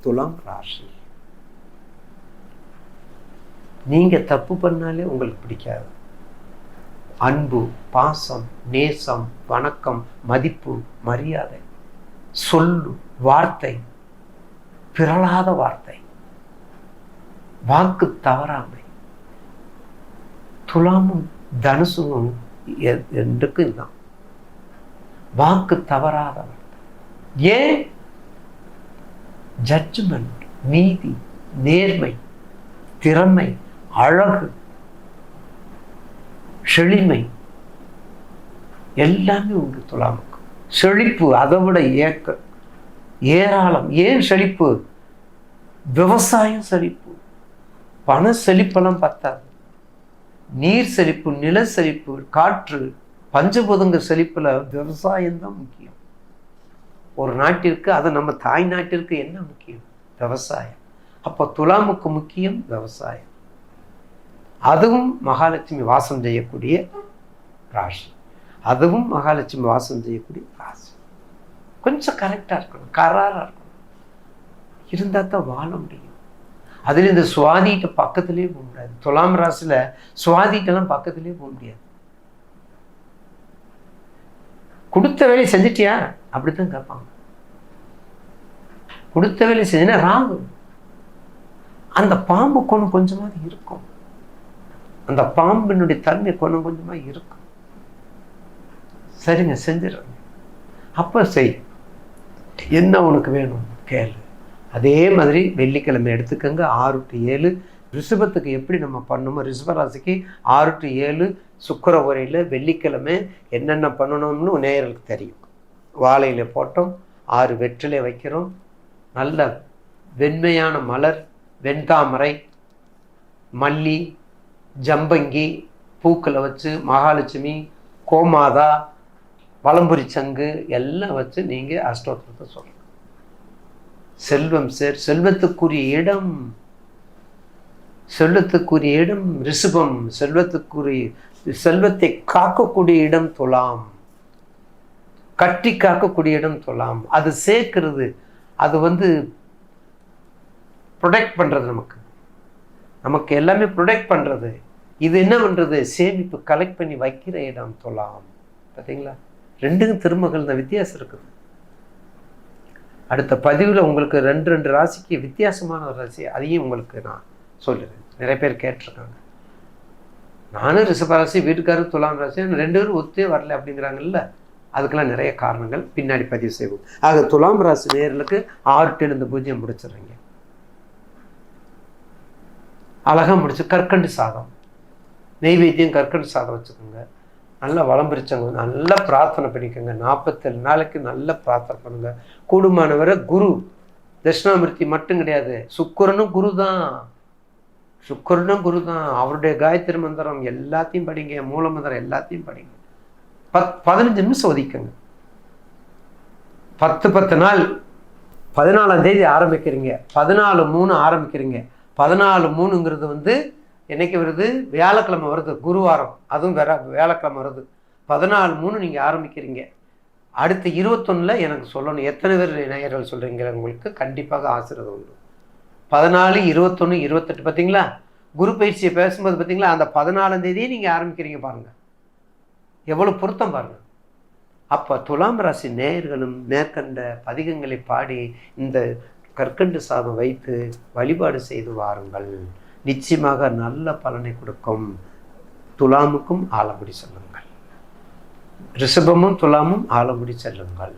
துலாம் ராசி. நீங்க தப்பு பண்ணாலே உங்களுக்கு பிடிக்காது. அன்பு பாசம் நேசம் வணக்கம் மதிப்பு மரியாதை சொல்லு வார்த்தை பிறளாத வார்த்தை வாக்கு தவறாமை. துலாமும் தனுசுமும் ரெண்டுக்கும் இதுதான். வாக்கு தவறாத வார்த்தை ஏன்? ஜட்ஜ்மெண்ட் நீதி நேர்மை திறமை அழகு செழிமை எல்லாமே உண்டு துலாமுக்கு செழிப்பு அதை விட ஏக்க ஏராளம். ஏன் செழிப்பு? விவசாயம் செழிப்பு. பண செழிப்பெல்லாம் பத்தாது. நீர் செழிப்பு நில செழிப்பு காற்று பஞ்சபூதங்க செழிப்பில் விவசாயம்தான் முக்கியம். ஒரு நாட்டிற்கு அது நம்ம தாய் நாட்டிற்கு என்ன முக்கியம்? விவசாயம். அப்போ துலாமுக்கு முக்கியம் விவசாயம். அதுவும் மகாலட்சுமி வாசம் செய்யக்கூடிய ராசி. அதுவும் மகாலட்சுமி வாசம் செய்யக்கூடிய ராசி. கொஞ்சம் கரெக்டாக இருக்கணும் கராராக இருக்கணும். இருந்தால் தான் வாழ முடியும். அதில் இந்த சுவாதிகிட்ட பக்கத்துலேயே போக முடியாது. துலாம் ராசியில் சுவாதிகிட்டலாம் பக்கத்துலேயே போக முடியாது. கொடுத்த வேலையை செஞ்சிட்டியா? அப்படித்தான் கேட்பாங்க. கொடுத்த வேலையை செஞ்சுன்னா ராங்கு. அந்த பாம்பு குணம் கொஞ்சமாக இருக்கும். அந்த பாம்பினுடைய தன்மை கொஞ்சம் கொஞ்சமாக இருக்கும். சரிங்க செஞ்சிடறேன். அப்போ செய். என்ன உனக்கு வேணும்? கேளு. அதே மாதிரி வெள்ளிக்கிழமை எடுத்துக்கோங்க. ஆறு டு ஏழு ரிஷபத்துக்கு எப்படி நம்ம பண்ணணுமோ ரிஷபராசிக்கு ஆறு டு ஏழு சுக்கர உரையில் வெள்ளிக்கிழமை என்னென்ன பண்ணணும்னு நேயர்களுக்கு தெரியும். வாழையில் போட்டோம் ஆறு வெற்றிலை வைக்கிறோம். நல்ல வெண்மையான மலர் வெண்தாமரை மல்லி ஜம்பங்கி பூக்களை வச்சு மகாலட்சுமி கோமாதா வலம்புரி சங்கு எல்லாம் வச்சு நீங்கள் அஷ்டோத்திரத்தை சொல்லணும் செல்வம் சேர் செல்வத்துக்குரிய இடம் செல்வத்துக்குரிய இடம் ரிஷபம் செல்வத்துக்குரிய செல்வத்தை காக்கக்கூடிய இடம் துலாம். கட்டி காக்கக்கூடிய இடம் சொல்லலாம் அது சேர்க்கிறது அது வந்து ப்ரொடெக்ட் பண்ணுறது நமக்கு. நமக்கு எல்லாமே ப்ரொடெக்ட் பண்ணுறது இது என்ன பண்ணுறது சேமிப்பு கலெக்ட் பண்ணி வைக்கிற இடம் சொல்லலாம் பார்த்தீங்களா ரெண்டும் திருமகள் தான் வித்தியாசம் இருக்குது. அடுத்த பதிவில் உங்களுக்கு ரெண்டு ரெண்டு ராசிக்கு வித்தியாசமான ஒரு ராசி அதையும் உங்களுக்கு நான் சொல்லுறேன். நிறைய பேர் கேட்டிருக்காங்க. நானும் ரிஷபராசி வீட்டுக்காரர் துலாம் ராசி ரெண்டு பேரும் ஒத்தே வரல அப்படிங்கிறாங்கல்ல. அதுக்கெல்லாம் நிறைய காரணங்கள். பின்னாடி பதிவு செய்வோம். ஆக துலாம் ராசி நேர்களுக்கு ஆறு டென் இந்த பூஜ்ஜியம் முடிச்சிடுறீங்க. அழகாக முடிச்சு கற்கண்டு சாதம். நெய்வேத்தியம் கற்கண்டு சாதம் வச்சுக்கோங்க. நல்லா வளம் பிரிச்சவங்க நல்லா பிரார்த்தனை பண்ணிக்கோங்க. நாற்பத்தேழு நாளைக்கு நல்லா பிரார்த்தனை பண்ணுங்க. கூடுமானவரை குரு. தட்சிணாமூர்த்தி மட்டும் கிடையாது. சுக்கரனும் குரு தான் சுக்கரனும் குரு தான் அவருடைய காயத்ரி மந்திரம் எல்லாத்தையும் படிங்க. மூல மந்திரம் எல்லாத்தையும் படிங்க. பத் பதினஞ்சு நிமிஷம் ஒதுக்குங்க பத்து பத்து நாள். பதினாலாம் தேதி ஆரம்பிக்கிறீங்க. பதினாலு மூணு ஆரம்பிக்கிறீங்க. பதினாலு மூணுங்கிறது வந்து என்னைக்கு வருது? வியாழக்கிழமை வருது. குருவாரம். அதுவும் வேற வியாழக்கிழமை வருது. பதினாலு மூணு நீங்கள் ஆரம்பிக்கிறீங்க. அடுத்த இருபத்தொன்னில் எனக்கு சொல்லணும். எத்தனை பேர் நேயர்கள் சொல்கிறீங்க உங்களுக்கு கண்டிப்பாக ஆசிரியர் உண்டு. பதினாலு இருபத்தொன்று இருபத்தெட்டு பார்த்தீங்களா குரு பயிற்சியை பேசும்போது பார்த்தீங்களா அந்த பதினாலாம் தேதியே நீங்கள் ஆரம்பிக்கிறீங்க பாருங்கள் எவ்வளோ பொருத்தம் பாருங்கள் அப்போ துலாம் ராசி நேயர்களும் மேற்கண்ட பதிகங்களை பாடி இந்த கற்கண்டு சாதம் வைத்து வழிபாடு செய்து வாருங்கள். நிச்சயமாக நல்ல பலனை கொடுக்கும். துலாமுக்கும் ஆலமுடி செல்லுங்கள். ரிஷபமும் துலாமும் ஆலமுடி செல்லுங்கள்.